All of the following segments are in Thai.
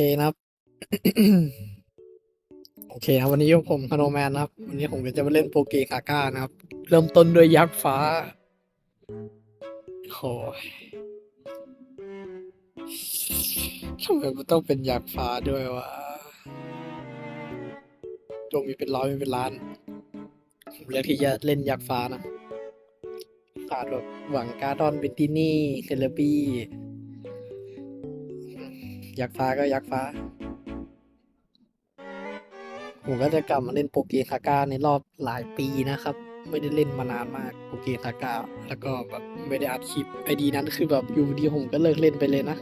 เคนะครับ โอเคครับวันนี้ผมคาโนแมนนะครับ วันนี้ผมก็จะมาเล่นโปเกคาก้านะครับ เริ่มต้นด้วยยักษ์ฟ้าโอ้ยทำไมมันต้องเป็นยักษ์ฟ้าด้วยวะจงมีเป็นร้อยมีเป็นล้านผมเลือกที่จะเล่นยักษ์ฟ้านะขาดแบบหวังการ์ดอนเบนตินี่เซเลบี้ ยักษ์ฟ้าก็ยักษ์ฟ้า ผมก็จะกลับมาเล่นโปเกคาก้าในรอบหลายปีนะครับ ไม่ได้เล่นมานานมากโปเกคาก้าแล้วก็แบบไม่ได้อัดคลิปไอดีนั้นคือแบบอยู่ดีผมก็เลิกเล่นไปเลยนะ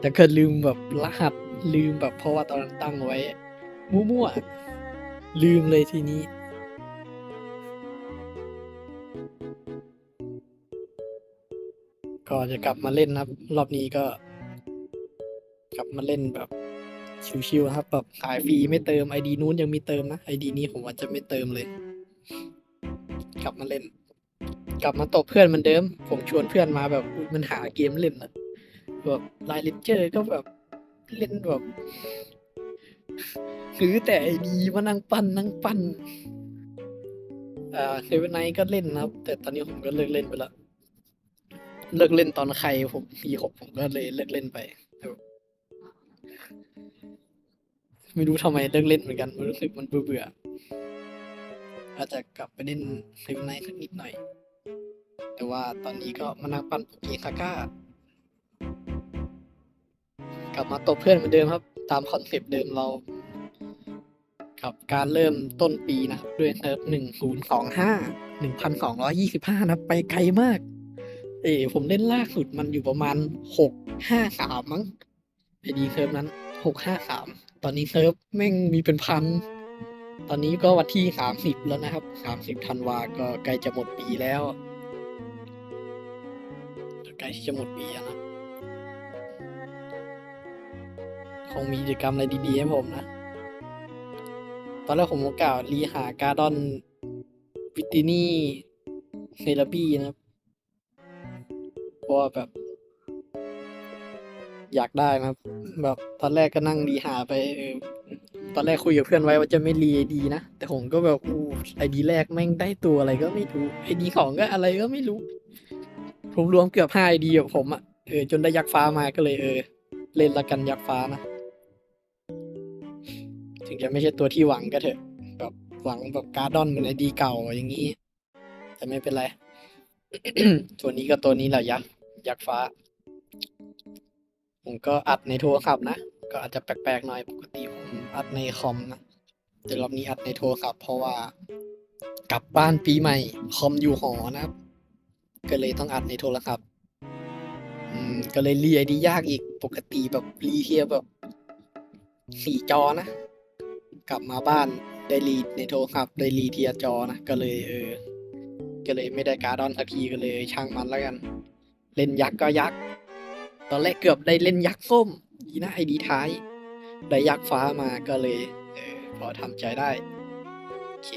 แต่ก็ลืมแบบรหัสลืมแบบเพราะว่าตอนนั้นตั้งไว้ มั่วๆลืมเลยทีนี้ก็จะกลับมาเล่นนะครับรอบนี้ก็ กลับมาเล่นแบบชิวๆนะครับแบบขายฟรีไม่เติมไอดีนู้นยังมีเติมนะไอดีนี้ผมว่าจะไม่เติมเลย กลับมาเล่น กลับมาตบเพื่อนเหมือนเดิม ผมชวนเพื่อนมาแบบมันหาเกมเล่นอะแบบไลน์เลนเจอร์ก็แบบเล่นแบบซื้อแต่ไอดีมานั่งปั้นนั่งปั้นอ่าเซเว่นไนก็เล่นนะครับ แต่ตอนนี้ผมก็เลิกเล่นไปล้วเลิกเล่นตอนใครผมปีหกผมก็เลยเลิกเล่นไป ไม่รู้ทำไมเลิกเล่นเหมือนกันรู้สึกมันเบื่อเบื่ออาจจะกลับไปเล่นเซเว่นไนสักนิดหน่อย แต่ว่าตอนนี้ก็มานั่งปั้นปเกคาก้ากลับมาตบเพื่อนเหมือนเดิมครับ ตามคอนเซปต์เดิมเรา กับการเริ่มต้นปีนะครับด้วยเซิร์ฟหนึ่งศูนย์สองห้าหนึ่งพันสองร้อยี่สิบห้านะไปไกลมาก เอ้ผมเล่นล่าสุดมันอยู่ประมาณหกห้าสามมั้งไอดีเซิร์ฟนั้นหกห้าสาม ตอนนี้เซิร์ฟแม่งมีเป็นพัน ตอนนี้ก็วันที่สามสิบแล้วนะครับสามสิบธันวาก็ใกล้จะหมดปีแล้วใกล้ที่จะหมดปีแล้วนะคงมีกิจกรรมอะไรดีๆให้ผมนะ ตอนแรกผมโอกาสรีหาการ์ดอนวิตินี่เซราบี้นะครับเพราะว่าแบบ อยากได้นะครับ แบบตอนแรกก็นั่งรีหาไปตอนแรกคุยกับเพื่อนไว้ว่าจะไม่รีไอดีนะ แต่ผมก็แบบอู้ไอดีแรกแม่งได้ตัวอะไรก็ไม่รู้ไอดีของก็อะไรก็ไม่รู้ผมรวมเกือบห้าไอดีกับผมอะเออจนได้ยักษ์ฟ้ามาก็เลยเออ เล่นละกันยักษ์ฟ้านะ ถึงจะไม่ใช่ตัวที่หวังก็เถอะแบบหวังแบบการ์ดอนเหมือนไอดีเก่าอย่างนี้ แต่ไม่เป็นไรตัวนี้ก็ตัวนี้แหละยักษ์ยักษ์ฟ้า ผมก็อัดในโทรศัพท์นะ ก็อาจจะแปลกๆหน่อยปกติผมอัดในคอมนะแต่รอบนี้อัดในโทรศัพท์เพราะว่ากลับบ้านปีใหม่คอมอยู่หอนะครับ ก็เลยต้องอัดในโทรศัพท์อืมก็เลยรีไอดียากอีกปกติแบบรีเทียแบบสี่จอนะ กลับมาบ้านได้รีในโทรศัพท์ได้รีเทียจอนะก็เลยเออ ก็เลยไม่ได้การ์ดอนสักทีก็เลยช่างมันแล้วกัน เล่นยักษ์ก็ยักษ์ ตอนแรกเกือบได้เล่นยักษ์ส้ม ดีนะไอดีท้าย ได้ยักษ์ฟ้ามาก็เลยเออพอทำใจได้โอเค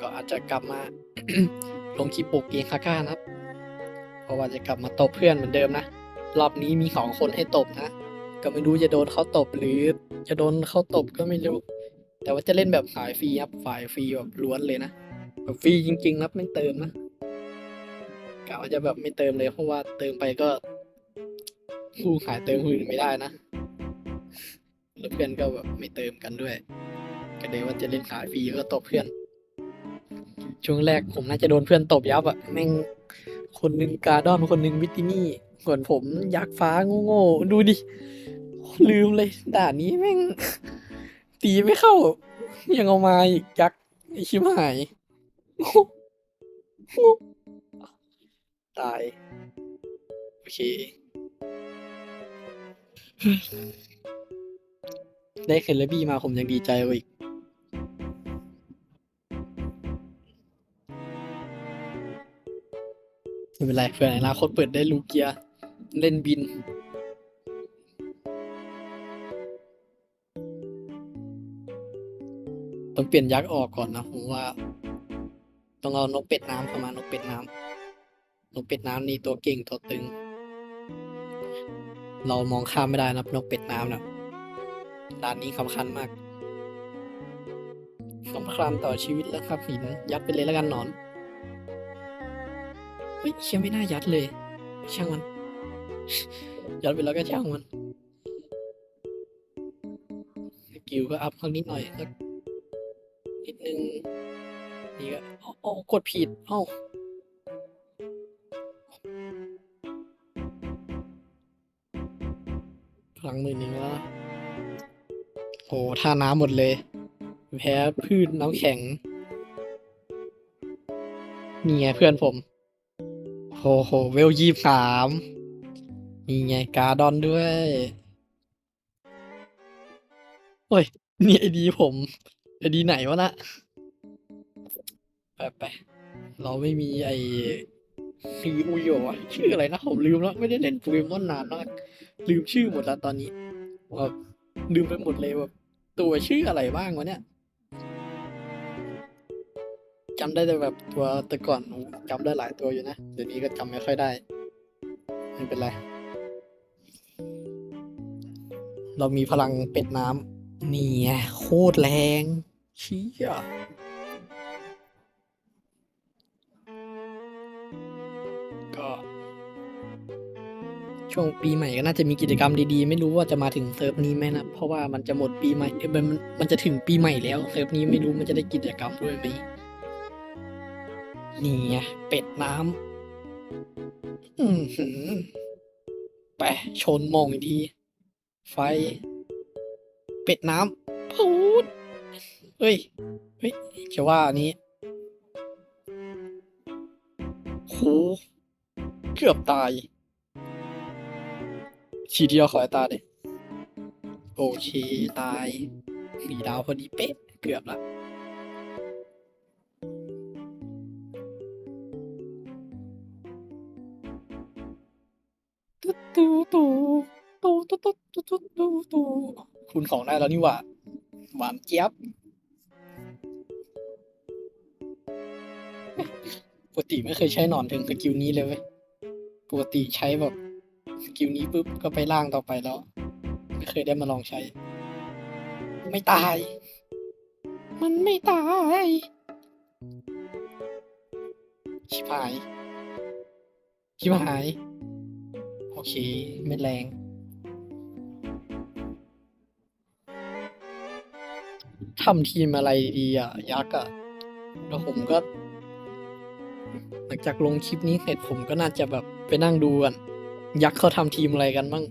ก็อาจจะกลับมา ลงคลิปโปกเกมคาก้านะครับ เพราะว่าจะกลับมาตบเพื่อนเหมือนเดิมนะ รอบนี้มีสองคนให้ตบนะ ก็ไม่รู้จะโดนเขาตบหรือจะโดนเขาตบก็ไม่รู้ แต่ว่าจะเล่นแบบขายฟรีครับ ฝ่ายฟรีแบบล้วนเลยนะ แบบฟรีจริงๆนะไม่เติมนะะว่าจะแบบไม่เติมเลยเพราะว่าเติมไปก็คู่ขายเติมคนอื่นไม่ได้นะแล้วเพื่อนก็แบบไม่เติมกันด้วย ก็เลยว่าจะเล่นขายฟรีก็ตบเพื่อน ช่วงแรกผมน่าจะโดนเพื่อนตบยับอะแม่งคนหนึ่งการดอนคนหนึ่งวิตินี่ส่วนผมยักษ์ฟ้าโง่ๆดูดิลืมเลยด่านนี้แม่งตีไม่เข้า ยังเอามาอีกยักษ์ไอชิบหาย ตาย โอเค ได้เคลเลบี้มาผมยังดีใจกว่าอีก ไม่เป็นไรเผื่อในอนาคตเปิดได้ลูเกีย เล่นบินต้องเปลี่ยนยักษ์ออกก่อนนะผมว่า ต้องเอานกเป็ดน้ำเข้ามานกเป็ดน้ำ นกเป็ดน้ำนี่ตัวเก่งตัวตึง เรามองข้ามไม่ได้นะนกเป็ดน้ำนะด่านนี้สำคัญมากสงครามต่อชีวิตแล้วครับหินยัดไปเลยแล้วกันหนอนเฮ้ยเชี่ยไม่น่ายัดเลย ช่างมัน ยัดไปแล้วก็ช่างมันสกิลก็อัพข้างนิดหน่อยสักนิดนึงนี่ก็อ๋ออ๋อกดผิดเอ้า พลังมือหนึ่งแล้วนะโอ้ท่าน้ำหมดเลย แพ้พืชน้ำแข็ง นี่ไงเพื่อนผมโหโหเวลยี่สามนี่ไงการดอนด้วย โอ้ย นี่ไอดีผม ไอดีไหนวะนะ ไปไปเราไม่มีไอ ซีอุโยอะชื่ออะไรนะผมลืมแล้วไม่ได้เล่นโปเกมอนนานมากลืมชื่อหมดแล้วตอนนี้แบบลืมไปหมดเลยแบบตัวชื่ออะไรบ้างวะเนี่ยจำได้แต่แบบตัวแต่ก่อนจำได้หลายตัวอยู่นะเดี๋ยวนี้ก็จำไม่ค่อยได้ไม่เป็นไร เรามีพลังเป็ดน้ำนี่โคตรแรงชี่ยก็ ช่วงปีใหม่ก็น่าจะมีกิจกรรมดีๆ ไม่รู้ว่าจะมาถึงเซิร์ฟนี้ไหมนะเพราะว่ามันจะหมดปีใหม่เอ้ยมันมันมันจะถึงปีใหม่แล้วเซิร์ฟนี้ไม่รู้มันจะได้กิจกรรมด้วยไหมนี่ไงเป็ดน้ำอือหือไปชนมองอีกทีไฟ เป็ดน้ำพูดเฮ้ยเฮ้ยจะว่าอันนี้โหเกือบตาย ทีเดียวขอให้ตายเลยโอเค ตายสี่ดาวพอดีเป๊ะ เกือบละตุ๊ตูตูตูตูตูตูตูตูตูคุณของได้แล้วนี่หว่า หวานเจี๊ยบปกติไม่เคยใช้หนอนถึงสกิลนี้เลยเว้ย ปกติใช้แบบ สกิลนี้ปุ๊บก็ไปล่างต่อไปแล้ว ไม่เคยได้มาลองใช้ ไม่ตาย มันไม่ตาย ชิบหาย ชิบหาย โอเค ไม่แรงทำทีมอะไรดีอะ ยักษ์อะ แล้วผมก็ หลังจากลงคลิปนี้เสร็จผมก็น่าจะแบบไปนั่งดูกัน ยักษ์เขาทำทีมอะไรกันบ้าง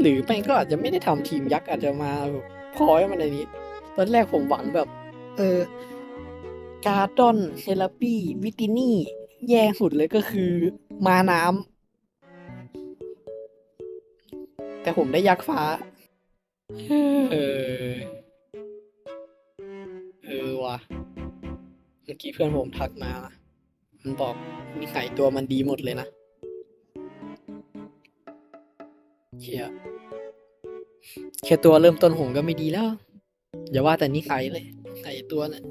หรือไม่ก็อาจจะไม่ได้ทำทีมยักษ์อาจจะมาแบบพอยมันในนี้ ตอนแรกผมหวังแบบ เออการ์ดอนเซราปี้วิตินี่ แย่สุดเลยก็คือมาน้ำแต่ผมได้ยักษ์ฟ้า เออ เออว่ะเมื่อกี้เพื่อนผมทักมา มันบอกนิสัยตัวมันดีหมดเลยนะ เชียแค่ตัวเริ่มต้นผมก็ไม่ดีแล้ว อย่าว่าแต่นิสัยเลยไอตัวนะ่ะ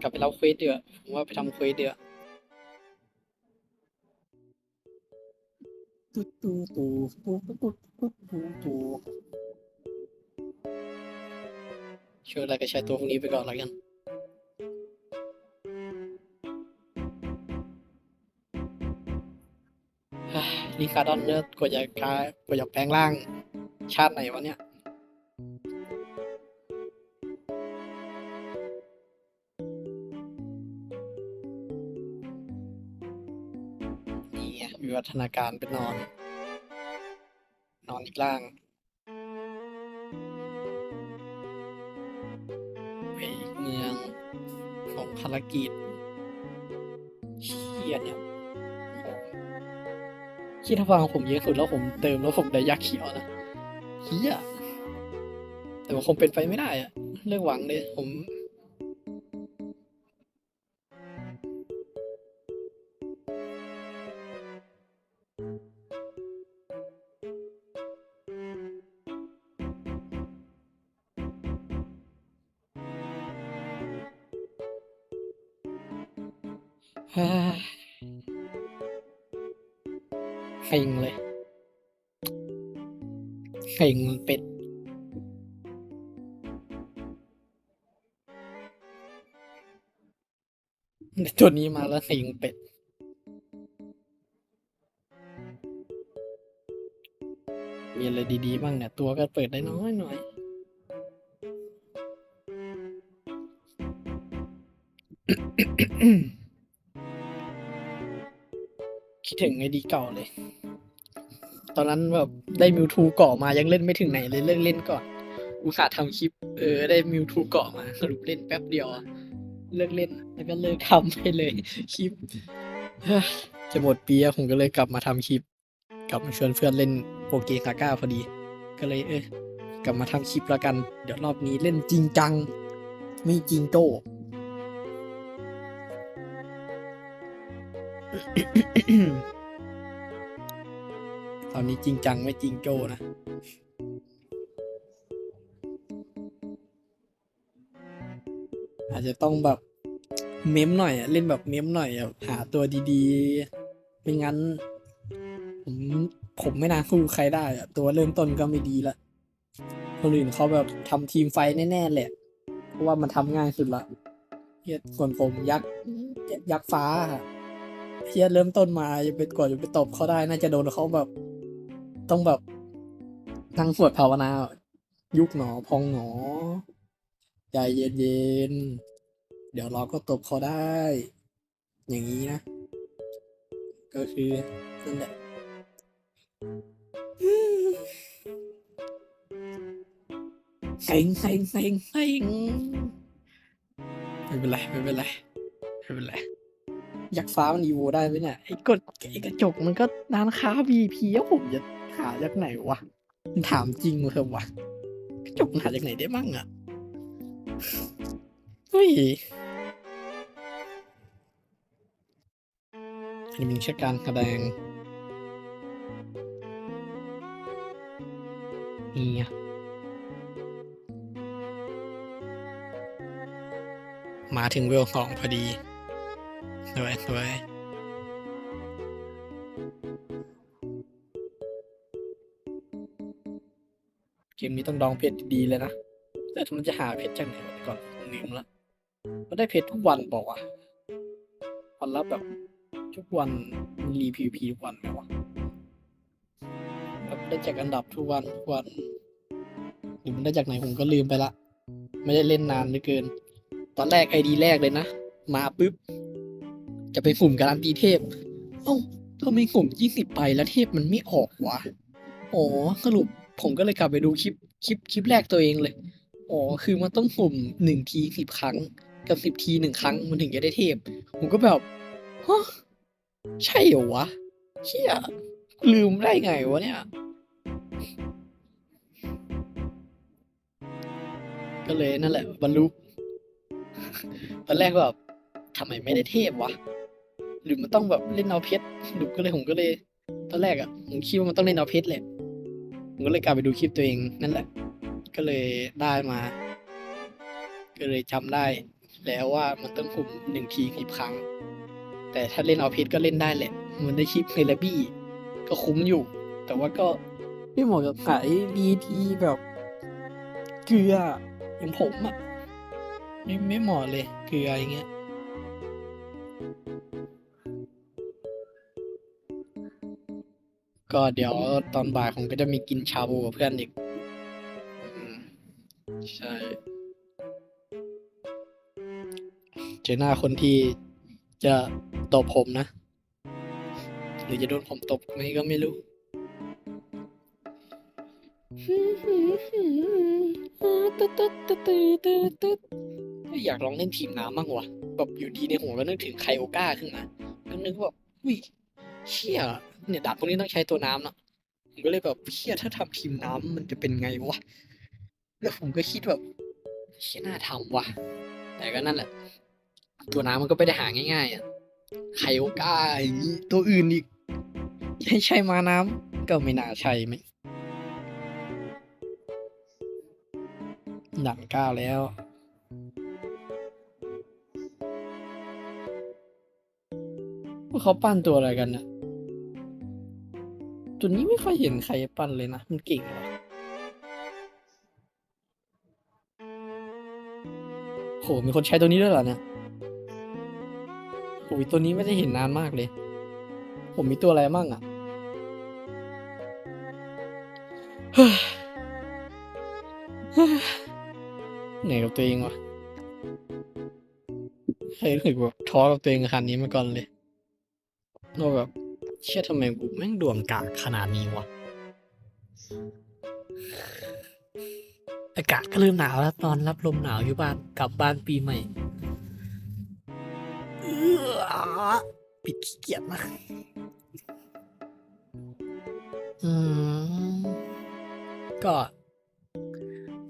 กลับไปเรับเควสเดือผมว่าไปทำเควสเดือตูตูตูตูตูตูตูตูช่วยอะไรก็ใช้ตัวพวกนี้ไปก่อนแล้วกัน ลิคาดอนเนี่ยกว่าจะกลายกว่าจะแปลงร่างชาติไหนวะเนี่ยนี่ไงวิวัฒนาการเป็นนอน นอนอีกล่างไปเมืองของภารกิจเชียเนี่ย คิดถ้าฟังผมเยอะสุดแล้วผมเติมแล้วผมได้ยักษ์เขียวนะเฮียแต่ว่าคงเป็นไปไม่ได้อะเลิกหวังเลยผม ตัวนี้มาแล้วเซ็งเป็ด มีอะไรดีๆบ้างเนี่ย ตัวก็เปิดได้น้อยหน่อยคิดถึงไอดีเก่าเลย ตอนนั้นแบบได้มิวทูเกาะมายังเล่นไม่ถึงไหนเลยเลิกเล่นก่อน อุตส่าห์ทำคลิป เออ ได้มิวทูเกาะมาสรุปเล่นแป๊บเดียวอะ เลิกเล่นแล้วก็เลิกทำไปเลยคลิป จะหมดปีอะผมก็เลยกลับมาทำคลิป กลับมาชวนเพื่อนเล่นโปเกคาก้าพอดี ก็เลยเออกลับมาทำคลิปแล้วกัน เดี๋ยวรอบนี้เล่นจริงจัง ไม่จริงโตตอนนี้จริงจังไม่จริงโจนะ อาจจะต้องแบบเม้มหน่อยเล่นแบบเม้มหน่อยหาตัวดีๆไม่งั้น ผมผมไม่น่าสู้ใครได้อะตัวเริ่มต้นก็ไม่ดีละคนอื่นเขาแบบทำทีมไฟแน่ๆแหละ เพราะว่ามันทำง่ายสุดละเฮียส่วนผมยักษ์ยักษ์ฟ้าเฮียเริ่มต้นมาจะไปกว่าจะไปตบเขาได้น่าจะโดนเขาแบบ ต้องแบบนั่งสวดภาวนายุกหนอพองหนอ ใจเย็นๆ เดี๋ยวเราก็ตบเขาได้ อย่างนี้นะ ก็คือนั่นแหละเซ็งเซ็งเซ็งเซ็งไม่เป็นไรไม่เป็นไรไม่เป็นไรยักษ์ฟ้ามันอีโวได้ไหมเนี่ยไอ้กดไอ้กระจกมันก็ร้านค้า VP แล้วผมจะหาจากไหนวะมันถามจริงเถอะวะกระจกหาจากไหนได้บ้างอะ ฮ้ยอันนี้เป็นแค่การแสดงนี่ไงมาถึงเวลสองพอดีสวยสวยเกมนี้ต้องดองเพชรดีๆเลยนะแต่มันจะหาเพชรจากไหนก่อนผมลืมละ ได้เพชรทุกวันบอกว่าวันละแบบทุกวันมันรีพีพีทุกวันไหมวะแบบได้จากอันดับทุกวันทุกวันหรือมันได้จากไหนผมก็ลืมไปละ ไม่ได้เล่นนานเหลือเกิน ตอนแรกไอดีแรกเลยนะ มาปุ๊บ จะไปฝุ่มการันตีเทพเอ้าทำไมฝุ่มยี่สิบไปแล้วเทพมันไม่ออกวะอ๋อสรุปผมก็เลยกลับไปดูคลิปคลิปคลิปแรกตัวเองเลย อ๋อ คือมันต้องฝุ่มหนึ่งทีสิบครั้ง กับสิบทีหนึ่งครั้งมันถึงจะได้เทพ ผมก็แบบฮะใช่เหรอวะเชี่ยลืมได้ไงวะเนี่ย ก็เลยนั่นแหละบรรลุตอนแรกก็แบบทำไมไม่ได้เทพวะ หรือมันต้องแบบเล่นเอาเพชรหรือก็เลยผมก็เลย ตอนแรกอะผมคิดว่ามันต้องเล่นเอาเพชรแหละผมก็เลยกลับไปดูคลิปตัวเองนั่นแหละ ก็เลยได้มา ก็เลยจำได้ แล้วว่ามันต้องคุมหนึ่งทีสิบครั้ง แต่ถ้าเล่นเอาเพชรก็เล่นได้แหละ มันได้คลิปเมลบี้ก็คุ้มอยู่ แต่ว่าก็ไม่เหมาะกับสายดีทีแบบเกลืออย่างผมอะไม่ไม่เหมาะเลยเกลืออย่างเงี้ยก็เดี๋ยวตอนบ่ายผมก็จะมีกินชาบูกับเพื่อนอีก เจอหน้าคนที่จะตบผมนะ หรือจะโดนผมตบไหมก็ไม่รู้ อยากลองเล่นทีมน้ำบ้างวะแบบอยู่ดีในหัวก็นึกถึงไคโอก้าขึ้นมาก็นึกว่าอุ้ยเชี่ยเนี่ยดาบพวกนี้ต้องใช้ตัวน้ำเนาะผมก็เลยแบบเชี่ยถ้าทำทีมน้ำมันจะเป็นไงวะแล้วผมก็คิดแบบเชี่ยน่าทำว่ะแต่ก็นั่นแหละ ตัวน้ำมันก็ไม่ได้หาง่ายๆอะไคโอกาอย่างนี้ตัวอื่นอีกใช่ใช่มาน้ำก็ไม่น่าใช่ไหมหนังก้าวแล้ว พวกเขาปั้นตัวอะไรกันนะตัวนี้ไม่ค่อยเห็นใครปั้นเลยนะ มันเก่งว่ะโหมีคนใช้ตัวนี้ด้วยเหรอเนี่ย โหตัวนี้ไม่ได้เห็นนานมากเลย ผมมีตัวอะไรมั่งอะเหนื่อยกับตัวเองวะเคยรู้สึกแบบท้อกับตัวเองกับคันนี้มาก่อนเลยว่าแบบเชื่อทำไมกูแม่งดวงกากขนาดนี้วะอากาศก็เริ่มหนาวแล้วตอนรับลมหนาวอยู่บ้านกลับบ้านปีใหม่ ปิดขี้เกียจนะอืมก็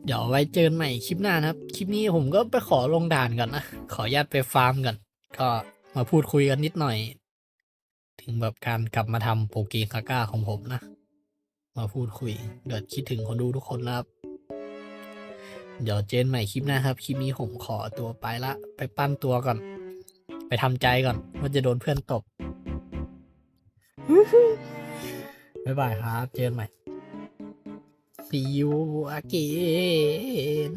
เดี๋ยวไว้เจอกันใหม่คลิปหน้านะครับ คลิปนี้ผมก็ไปขอลงด่านก่อนนะ ขออนุญาตไปฟาร์มก่อนก็มาพูดคุยกันนิดหน่อย ถึงแบบการกลับมาทำโปเกคาก้าของผมนะ มาพูดคุย เดี๋ยวคิดถึงคนดูทุกคนนะครับ เดี๋ยวเจนใหม่คลิปหน้าครับ คลิปนี้ผมขอตัวไปละ ไปปั้นตัวก่อน ไปทำใจก่อนว่าจะโดนเพื่อนตบ บ๊ายบายครับ เจอกันใหม่ See you again